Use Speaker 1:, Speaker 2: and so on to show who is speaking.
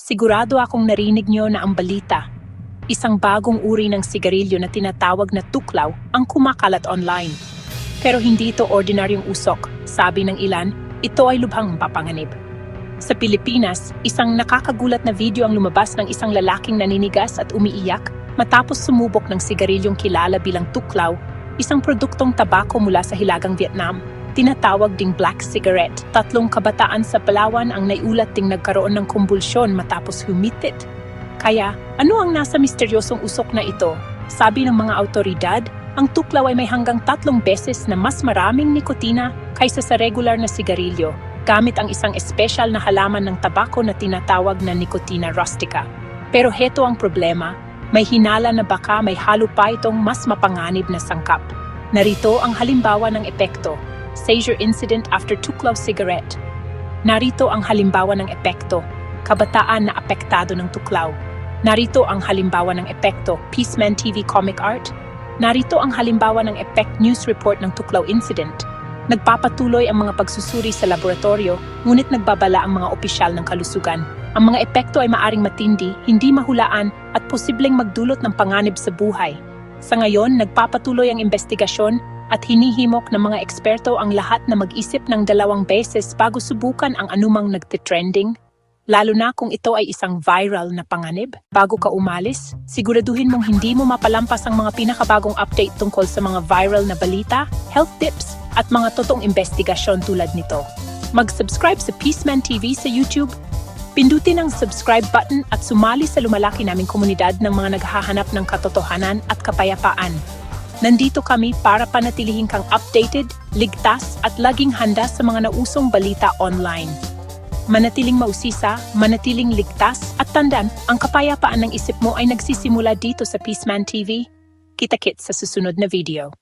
Speaker 1: Sigurado akong narinig niyo na ang balita. Isang bagong uri ng sigarilyo na tinatawag na tuklaw ang kumakalat online. Pero hindi ito ordinaryong usok. Sabi ng ilan, ito ay lubhang papanganib. Sa Pilipinas, isang nakakagulat na video ang lumabas ng isang lalaking naninigas at umiiyak matapos sumubok ng sigarilyong kilala bilang tuklaw, isang produktong tabako mula sa Hilagang Vietnam. Tinatawag ding black cigarette. Tatlong kabataan sa Palawan ang naiulat ding nagkaroon ng kumbulsyon matapos humitit. Kaya, ano ang nasa misteryosong usok na ito? Sabi ng mga autoridad, ang tuklaw ay may hanggang tatlong beses na mas maraming nikotina kaysa sa regular na sigarilyo, gamit ang isang espesyal na halaman ng tabako na tinatawag na Nicotina rustica. Pero heto ang problema, may hinala na baka may halo pa itong mas mapanganib na sangkap. Narito ang halimbawa ng epekto, seizure incident after tuklaw cigarette. Narito ang halimbawa ng epekto, kabataan na apektado ng tuklaw. Narito ang halimbawa ng epekto, Peaceman TV comic art. Narito ang halimbawa ng effect news report ng tuklaw incident. Nagpapatuloy ang mga pagsusuri sa laboratorio, ngunit nagbabala ang mga opisyal ng kalusugan. Ang mga epekto ay maaring matindi, hindi mahulaan, at posibleng magdulot ng panganib sa buhay. Sa ngayon, nagpapatuloy ang investigasyon at hinihimok ng mga eksperto ang lahat na mag-isip ng dalawang beses bago subukan ang anumang nagtitrending lalo na kung ito ay isang viral na panganib. Bago ka umalis, siguraduhin mong hindi mo mapalampas ang mga pinakabagong update tungkol sa mga viral na balita, health tips, at mga totoong investigasyon tulad nito. Mag-subscribe sa Peaceman TV sa YouTube, pindutin ang subscribe button at sumali sa lumalaki naming komunidad ng mga naghahanap ng katotohanan at kapayapaan. Nandito kami para panatilihin kang updated, ligtas at laging handa sa mga nausong balita online manatiling mausisa, manatiling ligtas, at tandaan, ang kapayapaan ng isip mo ay nagsisimula dito sa Peaceman TV. Kita-kits sa susunod na video.